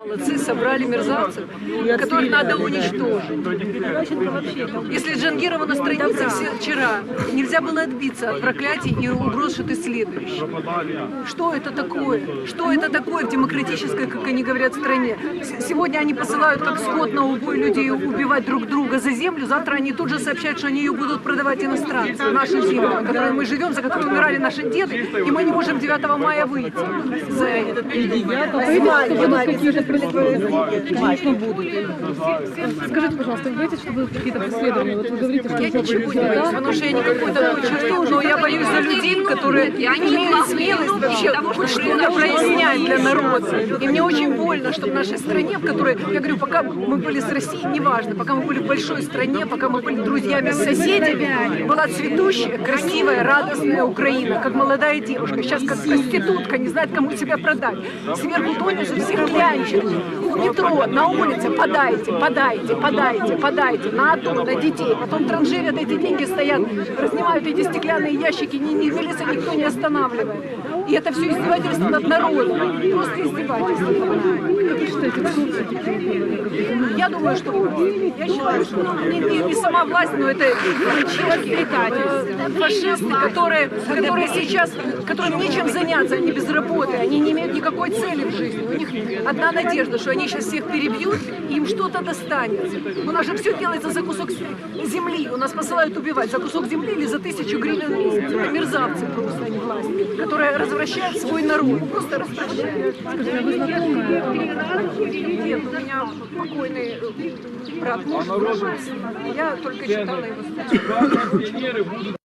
Молодцы, собрали мерзавцев, которых надо уничтожить. Если Джангирова на странице все вчера, нельзя было отбиться от проклятий и угроз, что ты следующий. Что это такое? Что это такое в демократической, как они говорят, стране? Сегодня они посылают как скот на убой людей убивать друг друга за землю, завтра они тут же сообщают, что они ее будут продавать иностранцам, нашу землю, на которой мы живем, за которой умирали наши деды, и мы не можем 9 мая выйти за это. Конечно, будут. Скажите, пожалуйста, вы боитесь, что будут какие-то преследования? Вот вы говорите, что Я ничего не боюсь, потому что я никакой такой черты, но я боюсь за людей, которые имеют смелость вообще хоть что-то прояснять для народа. И мне очень больно, что в нашей стране, в которой, я говорю, пока мы были с Россией, неважно, пока мы были в большой стране, пока мы были друзьями с соседями, была цветущая, красивая, радостная Украина, как молодая девушка. Сейчас как проститутка, не знает, кому себя продать. Сверху донизу всех клянчат. В метро, на улице подайте, подайте, подайте, подайте, на АТО, на детей. Потом транжирят эти деньги, стоят, разнимают эти стеклянные ящики, ни, ни милиция никто не останавливает. И это все издевательство над народом. Просто издевательство. Я думаю, что я считаю, что не, не- не сама власть, но это э, фашисты, которые, которые сейчас, которым нечем заняться, они без работы, они не имеют никакой цели в жизни. У них одна надежда, что они сейчас всех перебьют, и им что-то достанется. У нас же все делается за кусок земли, у нас посылают убивать за кусок земли или за тысячу гривен. Это мерзавцы просто, они власть, которая развращает свой народ, просто развращает. Нет, у меня покойный э, брат муж, я только читала его статью.